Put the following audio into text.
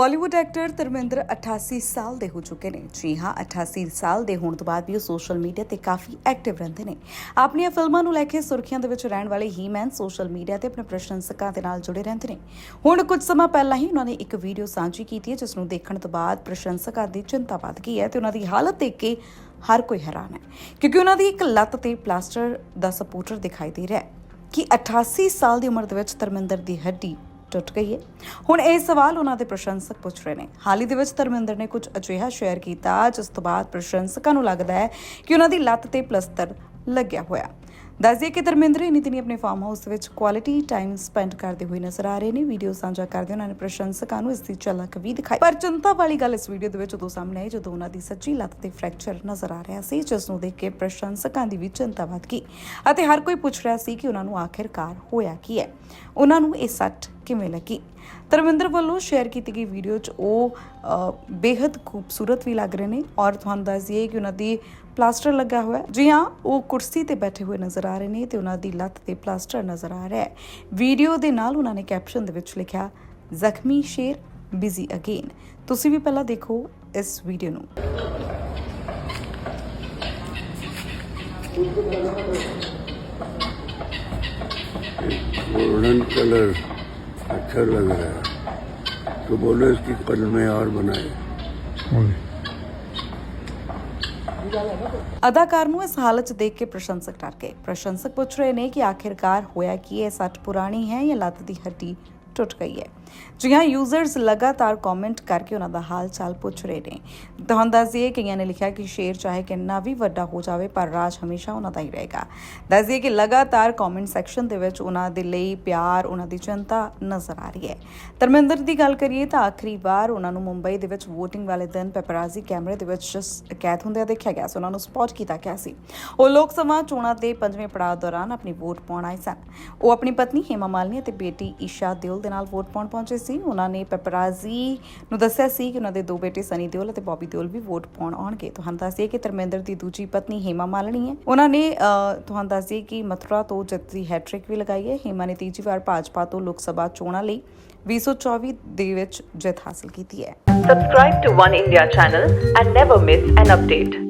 Bollywood actor Dharmendra 88 ਸਾਲ ਦੇ ਹੋ ਚੁੱਕੇ ਨੇ। ਜੀ ਹਾਂ 88 ਸਾਲ ਦੇ ਹੋਣ ਤੋਂ ਬਾਅਦ ਵੀ ਉਹ ਸੋਸ਼ਲ ਮੀਡੀਆ ਤੇ ਕਾਫੀ ਐਕਟਿਵ ਰਹਿੰਦੇ ਨੇ। ਆਪਣੀਆਂ ਫਿਲਮਾਂ ਨੂੰ ਲੈ ਕੇ ਸੁਰਖੀਆਂ ਦੇ ਵਿੱਚ ਰਹਿਣ ਵਾਲੇ ਹੀਮੈਨ ਸੋਸ਼ਲ ਮੀਡੀਆ ਤੇ ਆਪਣੇ ਪ੍ਰਸ਼ੰਸਕਾਂ ਦੇ ਨਾਲ ਜੁੜੇ ਰਹਿੰਦੇ ਨੇ। ਹੁਣ ਕੁਝ ਸਮਾਂ ਪਹਿਲਾਂ ਹੀ ਉਹਨਾਂ ਨੇ ਇੱਕ ਵੀਡੀਓ ਸਾਂਝੀ ਕੀਤੀ ਹੈ, ਜਿਸ ਨੂੰ ਦੇਖਣ ਤੋਂ ਬਾਅਦ ਪ੍ਰਸ਼ੰਸਕਾਂ ਦੀ ਚਿੰਤਾ ਵੱਧ ਗਈ ਹੈ ਤੇ ਉਹਨਾਂ ਦੀ ਹਾਲਤ ਦੇਖ ਕੇ ਹਰ ਕੋਈ ਹੈਰਾਨ ਹੈ। ਕਿਉਂਕਿ ਉਹਨਾਂ ਦੀ ਇੱਕ ਲੱਤ ਤੇ ਪਲਾਸਟਰ ਦਾ ਸਪੋਰਟਰ ਦਿਖਾਈ ਦੇ ਰਿਹਾ ਹੈ ਕਿ 88 ਸਾਲ ਦੀ ਉਮਰ ਦੇ ਵਿੱਚ ਧਰਮਿੰਦਰ ਦੀ ਹੱਡੀ ਟੁੱਟ ਗਈ ਹੈ। ਹੁਣ ਇਹ ਸਵਾਲ ਉਹਨਾਂ ਦੇ ਪ੍ਰਸ਼ੰਸਕ ਪੁੱਛ ਰਹੇ ਨੇ। ਹਾਲ ਹੀ ਦੇ ਵਿੱਚ ਧਰਮਿੰਦਰ ਨੇ ਕੁਝ ਅਜਿਹਾ ਸ਼ੇਅਰ ਕੀਤਾ, ਜਿਸ ਤੋਂ ਬਾਅਦ ਪ੍ਰਸ਼ੰਸਕਾਂ ਨੂੰ ਲੱਗਦਾ ਹੈ ਕਿ ਉਹਨਾਂ ਦੀ ਲੱਤ ਤੇ ਪਲਸਤਰ ਲੱਗਿਆ ਹੋਇਆ। ਦੱਸਦੇ ਕਿ ਧਰਮਿੰਦਰ ਇਨੀ ਦਿਨੀ ਆਪਣੇ ਫਾਰਮ ਹਾਊਸ ਵਿੱਚ ਕੁਆਲਿਟੀ ਟਾਈਮ ਸਪੈਂਡ ਕਰਦੇ ਹੋਏ ਨਜ਼ਰ ਆ ਰਹੇ ਨੇ। ਵੀਡੀਓ ਸਾਂਝਾ ਕਰਦੇ ਉਹਨਾਂ ਨੇ ਪ੍ਰਸ਼ੰਸਕਾਂ ਨੂੰ ਇਸ ਦੀ ਝਲਕ ਵੀ ਦਿਖਾਈ। ਪਰ ਚਿੰਤਾ ਵਾਲੀ ਗੱਲ ਇਸ ਵੀਡੀਓ ਦੇ ਵਿੱਚ ਉਦੋਂ ਸਾਹਮਣੇ ਆਈ ਜਦੋਂ ਉਹਨਾਂ ਦੀ ਸੱਚੀ ਲੱਤ ਤੇ ਫ੍ਰੈਕਚਰ ਨਜ਼ਰ ਆ ਰਿਹਾ ਸੀ, ਜਿਸ ਨੂੰ ਦੇਖ ਕੇ ਪ੍ਰਸ਼ੰਸਕਾਂ ਦੀ ਵੀ ਚਿੰਤਾ ਵੱਧ ਗਈ ਅਤੇ ਹਰ ਕੋਈ ਪੁੱਛ ਰਿਹਾ ਸੀ ਕਿ ਉਹਨਾਂ ਨੂੰ ਆਖਿਰਕਾਰ ਹੋਇਆ ਕੀ ਹੈ। ਉਹਨਾਂ ਨੂੰ ਇਹ ਸੱਟ ਕਿਵੇਂ ਲੱਗੀ? ਧਰਮਿੰਦਰ ਵੱਲੋਂ ਸ਼ੇਅਰ ਕੀਤੀ ਗਈ ਵੀਡੀਓ 'ਚ ਉਹ ਬੇहद ਖੂਬਸੂਰਤ ਵੀ ਲੱਗ ਰਹੇ ਨੇ ਔਰ ਤੁਹਾਨੂੰ ਦੱਸ ਦਈਏ ਕਿ ਉਹਨਾਂ ਦੀ ਪਲਾਸਟਰ ਲੱਗਾ ਹੋਇਆ ਜੀ ਹਾਂ, ਉਹ ਕੁਰਸੀ ਤੇ ਬੈਠੇ ਹੋਏ ਨਜ਼ਰ ਆ ਰਹੇ ਨੇ ਤੇ ਉਹਨਾਂ ਦੀ ਲੱਤ ਤੇ ਪਲਾਸਟਰ ਨਜ਼ਰ ਆ ਰਿਹਾ ਹੈ। ਵੀਡੀਓ ਦੇ ਨਾਲ ਉਹਨਾਂ ਨੇ ਕੈਪਸ਼ਨ ਦੇ ਵਿੱਚ ਲਿਖਿਆ, ਜ਼ਖਮੀ ਸ਼ੇਰ, ਬਿਜ਼ੀ ਅਗੇਨ। ਤੁਸੀਂ ਵੀ ਪਹਿਲਾਂ ਦੇਖੋ ਇਸ ਵੀਡੀਓ ਨੂੰ। Golden color. अच्छा लग रहा है तो बोलो इसकी कलमें और बनाए ਅਦਾਕਾਰ ਨੂੰ ਇਸ ਹਾਲਤ 'ਚ ਦੇਖ ਕੇ ਪ੍ਰਸ਼ੰਸਕ ਡਰ ਗਏ ਪ੍ਰਸ਼ੰਸਕ ਪੁੱਛ ਰਹੇ ਨੇ ਕਿ ਆਖਿਰਕਾਰ ਹੋਇਆ ਕੀ ਹੈ ਸੱਟ ਪੁਰਾਣੀ ਹੈ ਜਾਂ ਲੱਤ ਦੀ ਹੱਡੀ ਟੁੱਟ ਗਈ ਹੈ ਜੀ ਹਾਂ ਯੂਜ਼ਰਸ ਲਗਾਤਾਰ ਕਮੈਂਟ ਕਰਕੇ ਉਹਨਾਂ ਦਾ ਹਾਲ ਚਾਲ ਪੁੱਛ ਰਹੇ ਨੇ। ਤੁਹਾਨੂੰ ਦੱਸ ਕਈਆਂ ਨੇ ਲਿਖਿਆ ਕਿ ਸ਼ੇਰ ਚਾਹੇ ਕਿੰਨਾ ਵੀ ਵੱਡਾ ਹੋ ਜਾਵੇ, ਪਰ ਰਾਜ ਹਮੇਸ਼ਾ ਉਹਨਾਂ ਦਾ ਹੀ ਰਹੇਗਾ। ਦੱਸ ਕਿ ਲਗਾਤਾਰ ਕਮੈਂਟ ਸੈਕਸ਼ਨ ਦੇ ਵਿੱਚ ਉਹਨਾਂ ਦੇ ਲਈ ਪਿਆਰ, ਉਹਨਾਂ ਦੀ ਚਿੰਤਾ ਨਜ਼ਰ ਆ ਰਹੀ ਹੈ। ਧਰਮਿੰਦਰ ਦੀ ਗੱਲ ਕਰੀਏ ਤਾਂ ਆਖਰੀ ਵਾਰ ਉਹਨਾਂ ਨੂੰ ਮੁੰਬਈ ਦੇ ਵਿੱਚ VOTING ਵਾਲੇ ਦਿਨ ਪੈਪਰਾਜ਼ੀ ਕੈਮਰੇ ਦੇ ਵਿੱਚ ਕੈਦ ਹੁੰਦਿਆਂ ਦੇਖਿਆ ਗਿਆ ਸੀ। ਉਹਨਾਂ ਨੂੰ ਸਪੌਟ ਕੀਤਾ ਗਿਆ ਸੀ। ਉਹ ਲੋਕ ਸਭਾ ਚੋਣਾਂ ਦੇ ਪੰਜਵੇਂ ਪੜਾਅ ਦੌਰਾਨ ਆਪਣੀ ਵੋਟ ਪਾਉਣ ਆਏ ਸਨ। ਉਹ ਆਪਣੀ ਪਤਨੀ ਹੇਮਾ ਮਾਲਨੀ ਅਤੇ ਬੇਟੀ ਈਸ਼ਾ ਦਿਓਲ ਦੇ ਨਾਲ ਵੋਟ ਪਾਉਣ ਪਹੁੰਚੇ ਸੀ, ਉਹਨਾਂ ਨੇ ਪੈਪਰਾਜ਼ੀ ਨੂੰ ਦੱਸਿਆ ਸੀ ਕਿ ਉਹਨਾਂ ਦੇ ਦੋ ਬੇਟੇ ਸਨੀ ਦਿਓਲ ਅਤੇ ਬੌਬੀ ਦਿਓਲ ਵੀ ਵੋਟ ਪਾਉਣ ਆਉਣਗੇ। ਤੁਹਾਨੂੰ ਦੱਸਿਏ ਕਿ ਧਰਮਿੰਦਰ ਦੀ ਦੂਜੀ ਪਤਨੀ ਹੇਮਾ ਮਾਲਿਨੀ ਹੈ। ਉਹਨਾਂ ਨੇ ਤੁਹਾਨੂੰ ਦੱਸਿਏ ਕਿ ਮਥੁਰਾ ਤੋਂ ਜਿੱਤ ਦੀ ਹੈਟ੍ਰਿਕ ਵੀ ਲਗਾਈ ਹੈ। ਹੇਮਾ ਨੇ ਤੀਜੀ ਵਾਰ ਭਾਜਪਾ ਤੋਂ ਲੋਕ ਸਭਾ ਚੋਣਾਂ ਲਈ 2024 ਦੇ ਵਿੱਚ ਜਿੱਤ ਹਾਸਲ ਕੀਤੀ ਹੈ। Subscribe to One India channel and never miss an update.